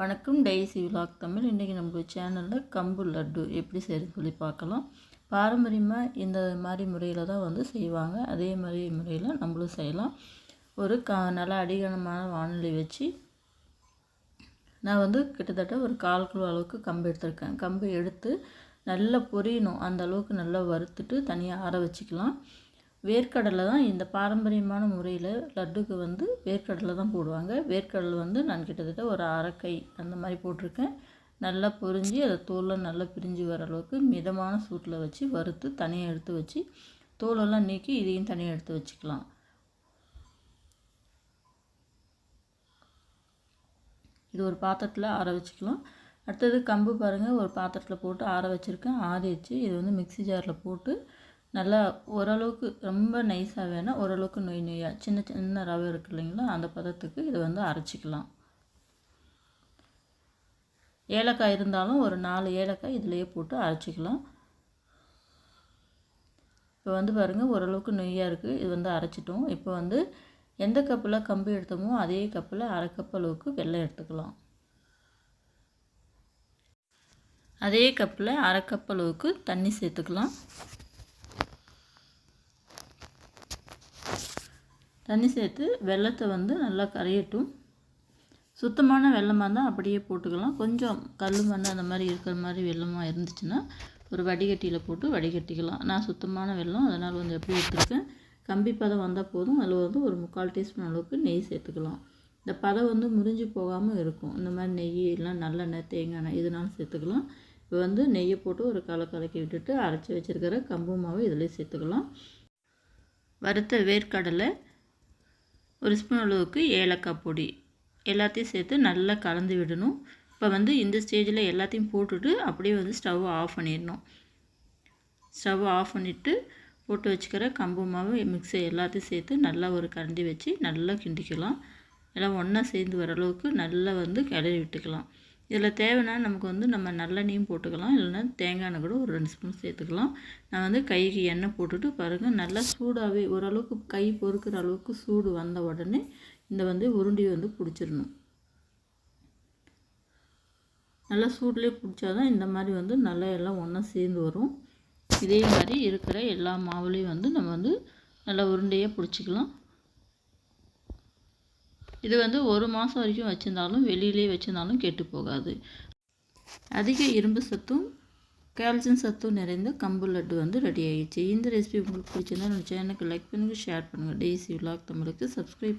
வணக்கம். Daisy vlog Tamil. இன்றைக்கி நம்ம சேனலில் கம்பு லட்டு எப்படி செய்யறது சொல்லி பார்க்கலாம். பாரம்பரியமாக இந்த மாதிரி முறையில் தான் வந்து செய்வாங்க. அதே மாதிரி முறையில் நம்மளும் செய்யலாம். ஒரு கா நல்லா அடிகனமான வானிலை வச்சு நான் வந்து கிட்டத்தட்ட ஒரு கால் கிலோ அளவுக்கு கம்பு எடுத்திருக்கேன். கம்பு எடுத்து நல்லா பொரியணும். அந்த அளவுக்கு நல்லா வறுத்துட்டு தனியாக ஆற வச்சுக்கலாம். வேர்க்கடலை தான் இந்த பாரம்பரியமான முறையில் லட்டுக்கு வந்து வேர்க்கடலை தான் போடுவாங்க. வேர்க்கடலை வந்து நான் கிட்டத்தட்ட ஒரு அரைக்கை அந்த மாதிரி போட்டிருக்கேன். நல்லா பொரிஞ்சு அதை தோலில் நல்லா பிரிஞ்சு வர அளவுக்கு மிதமான சூட்டில் வச்சு வறுத்து தனியாக எடுத்து வச்சு தோலெல்லாம் நீக்கி இதையும் தனியாக எடுத்து வச்சுக்கலாம். இது ஒரு பாத்திரத்தில் ஆற வச்சுக்கலாம். அடுத்தது கம்பு பாருங்கள் ஒரு பாத்திரத்தில் போட்டு ஆற வச்சுருக்கேன். ஆறிச்சு இது வந்து மிக்சி ஜாரில் போட்டு நல்லா ஓரளவுக்கு ரொம்ப நைஸாக வேணால் ஓரளவுக்கு நொய் நொய்யாக சின்ன சின்ன ரவை இருக்கு இல்லைங்களா? அந்த பதத்துக்கு இதை வந்து அரைச்சிக்கலாம். ஏலக்காய் இருந்தாலும் ஒரு நாலு ஏலக்காய் இதிலையே போட்டு அரைச்சிக்கலாம். இப்போ வந்து பாருங்கள் ஓரளவுக்கு நொய்யாக இருக்குது இது வந்து அரைச்சிட்டோம். இப்போ வந்து எந்த கப்பில் கம்பு எடுத்தோமோ அதே கப்பில் அரை கப் அளவுக்கு வெள்ளம் எடுத்துக்கலாம். அதே கப்பில் அரை கப் அளவுக்கு தண்ணி சேர்த்துக்கலாம். தண்ணி சேர்த்து வெள்ளத்தை வந்து நல்லா கரையட்டும். சுத்தமான வெள்ளமாக இருந்தால் அப்படியே போட்டுக்கலாம். கொஞ்சம் கல் மண் அந்த மாதிரி இருக்கிற மாதிரி வெள்ளமாக இருந்துச்சுன்னா ஒரு வடிகட்டியில் போட்டு வடிகட்டிக்கலாம். நான் சுத்தமான வெள்ளம் அதனால் வந்து எப்படி எடுத்துருக்கேன்? கம்பி பதம் வந்தால் போதும். அதில் வந்து ஒரு முக்கால் டீஸ்பூன் அளவுக்கு நெய் சேர்த்துக்கலாம். இந்த பதம் வந்து முறிஞ்சு போகாமல் இருக்கும். இந்த மாதிரி நெய் இல்லை நல்லெண்ணெய் தேங்காய் எண்ணெய் இதனாலும் சேர்த்துக்கலாம். இப்போ வந்து நெய்யை போட்டு ஒரு கலை கலக்கி விட்டுட்டு அரைச்சி வச்சுருக்கிற கம்பு மாவு இதில் சேர்த்துக்கலாம். வறுத்த வேர்க்கடலை ஒரு ஸ்பூன் அளவுக்கு ஏலக்காய் பொடி எல்லாத்தையும் சேர்த்து நல்லா கலந்து விடணும். இப்போ வந்து இந்த ஸ்டேஜில் எல்லாத்தையும் போட்டுட்டு அப்படியே வந்து ஸ்டவ் ஆஃப் பண்ணிடணும். ஸ்டவ் ஆஃப் பண்ணிவிட்டு போட்டு வச்சுக்கிற கம்பு மாவு மிக்ஸி எல்லாத்தையும் சேர்த்து நல்லா ஒரு கரண்டி வச்சு நல்லா கிண்டிக்கலாம். எல்லாம் ஒன்றா சேர்ந்து வர அளவுக்கு நல்லா வந்து கிளறி விட்டுக்கலாம். இதில் தேவைன்னா நமக்கு வந்து நம்ம நல்லெண்ணையும் போட்டுக்கலாம். இல்லைன்னா தேங்காய் கூட ஒரு ரெண்டு ஸ்பூன் சேர்த்துக்கலாம். நான் வந்து கைக்கு எண்ணெய் போட்டுட்டு பாருங்கள் நல்லா சூடாகவே ஓரளவுக்கு கை பொறுக்கிற அளவுக்கு சூடு வந்த உடனே இந்த வந்து உருண்டி வந்து பிடிச்சிடணும். நல்லா சூட்லேயே பிடிச்சாதான் இந்த மாதிரி வந்து நல்லா எல்லாம் ஒன்றா சேர்ந்து வரும். இதே மாதிரி இருக்கிற எல்லா மாவுலேயும் வந்து நம்ம வந்து நல்லா உருண்டையாக பிடிச்சிக்கலாம். இது வந்து ஒரு மாதம் வரைக்கும் வச்சுருந்தாலும் வெளியிலே வச்சுருந்தாலும் கெட்டு போகாது. அதிக இரும்பு சத்தும் கால்சியம் சத்தும் நிறைந்த கம்பு லட்டு வந்து ரெடி ஆகிடுச்சு இந்த ரெசிபி உங்களுக்கு பிடிச்சிருந்தா நம்ம சேனலுக்கு லைக் பண்ணுங்கள் ஷேர் பண்ணுங்கள் டெய்ஸி விலாக் தமிழுக்கு சப்ஸ்கிரைப் பண்ணுங்கள்